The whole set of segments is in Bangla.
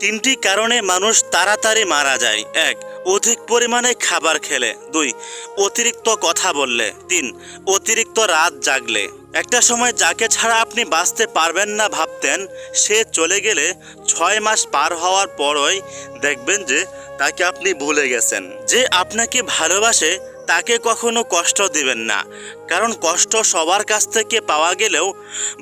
তিনটি কারণে মানুষ তাড়াতাড়ি মারা যায়। এক, অধিক পরিমাণে খাবার খেলে। দুই, অতিরিক্ত কথা বললে। তিন, অতিরিক্ত রাত জাগলে। একটা সময় যাকে ছাড়া আপনি বাঁচতে পারবেন না ভাবতেন, সে চলে গেলে ছয় মাস পার হওয়ার পরই দেখবেন যে তাকে আপনি ভুলে গেছেন। যে আপনাকে ভালোবাসে তাকে কখনো কষ্ট দিবেন না। কারণ কষ্ট সবার কাছ থেকে পাওয়া গেলেও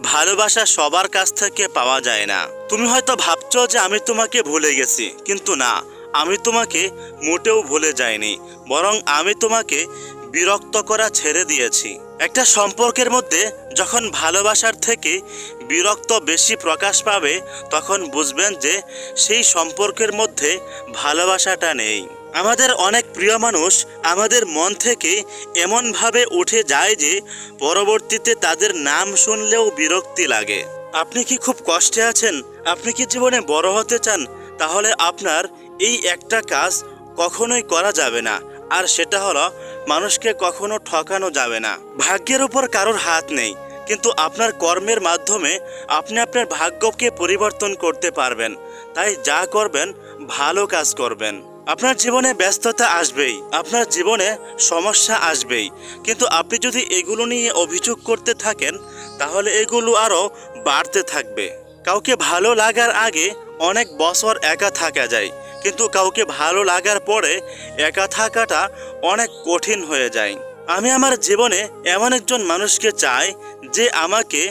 ভালোবাসা সবার কাছ থেকে পাওয়া যায় না। তুমি হয়তো ভাবছ যে আমি তোমাকে ভুলে গেছি, কিন্তু না, আমি তোমাকে মোটেও ভুলে যাইনি, বরং আমি তোমাকে বিরক্ত করা ছেড়ে দিয়েছি। একটা সম্পর্কের মধ্যে যখন ভালোবাসার থেকে বিরক্ত বেশি প্রকাশ পাবে, তখন বুঝবেন যে সেই সম্পর্কের মধ্যে ভালোবাসাটা নেই। আমাদের অনেক প্রিয় মানুষ আমাদের মন থেকে এমনভাবে উঠে যায় যে পরবর্তীতে তাদের নাম শুনলেও বিরক্তি লাগে। আপনি কি খুব কষ্টে আছেন? আপনি কি জীবনে বড় হতে চান? তাহলে আপনার এই একটা কাজ কখনোই করা যাবে না। আর সেটা হলো, মানুষকে কখনো ঠকানো যাবে না। ভাগ্যের উপর কারোর হাত নেই, কিন্তু আপনার কর্মের মাধ্যমে আপনি আপনার ভাগ্যকে পরিবর্তন করতে পারবেন। তাই যা করবেন, ভালো কাজ করবেন। আপনার জীবনে ব্যস্ততা আসবেই, আপনার জীবনে সমস্যা আসবেই। কিন্তু আপনি যদি এগুলো নিয়ে অভিযোগ করতে থাকেন, তাহলে এগুলো আরও বাড়তে থাকবে। কাউকে ভালো লাগার আগে অনেক বছর একা থাকা যায়, কিন্তু কাউকে ভালো লাগার পরে একা থাকাটা অনেক কঠিন হয়ে যায়। আমি আমার জীবনে এমন একজন মানুষকে চাই, যে আমাকে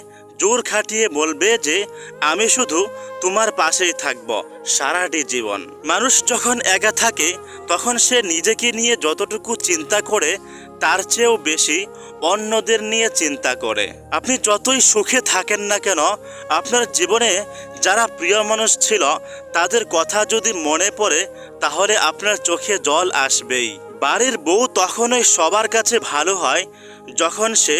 জোর খাটিয়ে বলবে যে, আমি শুধু তোমার পাশেই থাকব সারাটি জীবন। মানুষ যখন একা থাকে, তখন সে নিজেকে নিয়ে যতটুকু চিন্তা করে তার চেয়েও বেশি অন্যদের নিয়ে চিন্তা করে। আপনি যতই সুখে থাকেন না কেন, আপনার জীবনে যারা প্রিয় মানুষ ছিল, তাদের কথা যদি মনে পড়ে, তাহলে আপনার চোখে জল আসবেই। বাড়ির বউ তখনই সবার কাছে ভালো হয়, যখন সে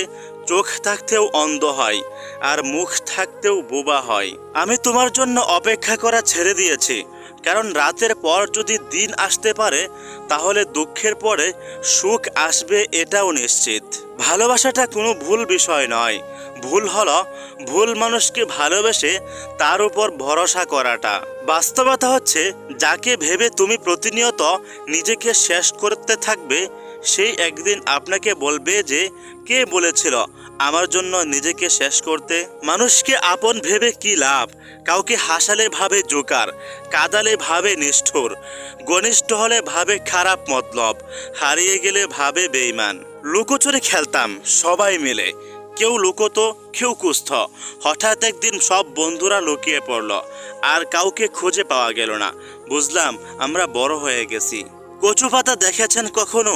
চোখ থাকতেও অন্ধ হয় আর মুখ থাকতেও বোবা হয়। আমি তোমার জন্য অপেক্ষা করা ছেড়ে দিয়েছি। কারণ রাতের পর যদি দিন আসতে পারে, তাহলে দুঃখের পরে সুখ আসবে এটাও নিশ্চিত। ভালোবাসাটা কোনো ভুল বিষয় নয়। ভুল হলো, ভুল মানুষকে ভালোবেসে তার উপর ভরসা করাটা। বাস্তবতা হচ্ছে, যাকে ভেবে তুমি প্রতিনিয়ত নিজেকে শেষ করতে থাকবে, সেই একদিন আপনাকে বলবে যে, কে বলেছিল আমার জন্য নিজেকে শেষ করতে মানুষকে আপন ভেবে কি লাভ? কাউকে হাসালে ভাবে জোকার, কাদালে ভাবে নিষ্ঠুর, ঘনিষ্ঠ হলে ভাবে খারাপ মতলব, হারিয়ে গেলে ভাবে বেইমান লুকোচুরি খেলতাম সবাই মিলে, কেউ লুকোতো, কেউ কুস্থ হঠাৎ একদিন সব বন্ধুরা লুকিয়ে পড়ল, আর কাউকে খুঁজে পাওয়া গেল না। বুঝলাম আমরা বড় হয়ে গেছি। কচু পাতা দেখেছেন কখনো?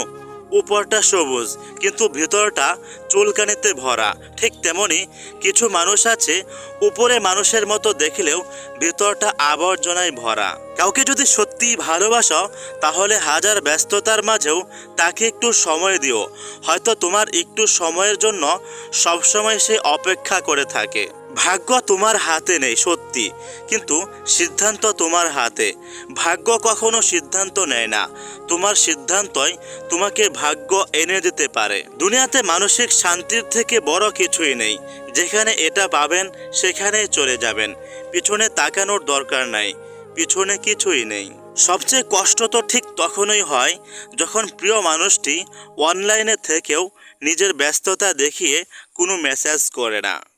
উপরটা সবুজ, কিন্তু ভেতরটা চুলকানিতে ভরা। ঠিক তেমনি কিছু মানুষ আছে, উপরে মানুষের মতো দেখলেও ভেতরটা আবর্জনায় ভরা। কাউকে যদি সত্যিই ভালোবাসো, তাহলে হাজার ব্যস্ততার মাঝেও তাকে একটু সময় দিও। হয়তো তোমার একটু সময়ের জন্য সবসময় সে অপেক্ষা করে থাকে। ভাগ্য তোমার হাতে নেই, সত্যি। কিন্তু সিদ্ধান্ত তোমার হাতে। ভাগ্য কখনো সিদ্ধান্ত নেয় না। তোমার সিদ্ধান্তই তোমাকে ভাগ্য এনে দিতে পারে। দুনিয়াতে মানসিক শান্তির থেকে বড় কিছুই নেই। যেখানে এটা পাবেন, সেখানেই চলে যাবেন। পিছনে তাকানোর দরকার নাই। পিছনে কিছুই নেই। সবচেয়ে কষ্ট তো ঠিক তখনই হয় যখন প্রিয় মানুষটি অনলাইনে থেকেও নিজের ব্যস্ততা দেখিয়ে কোনো মেসেজ করে না।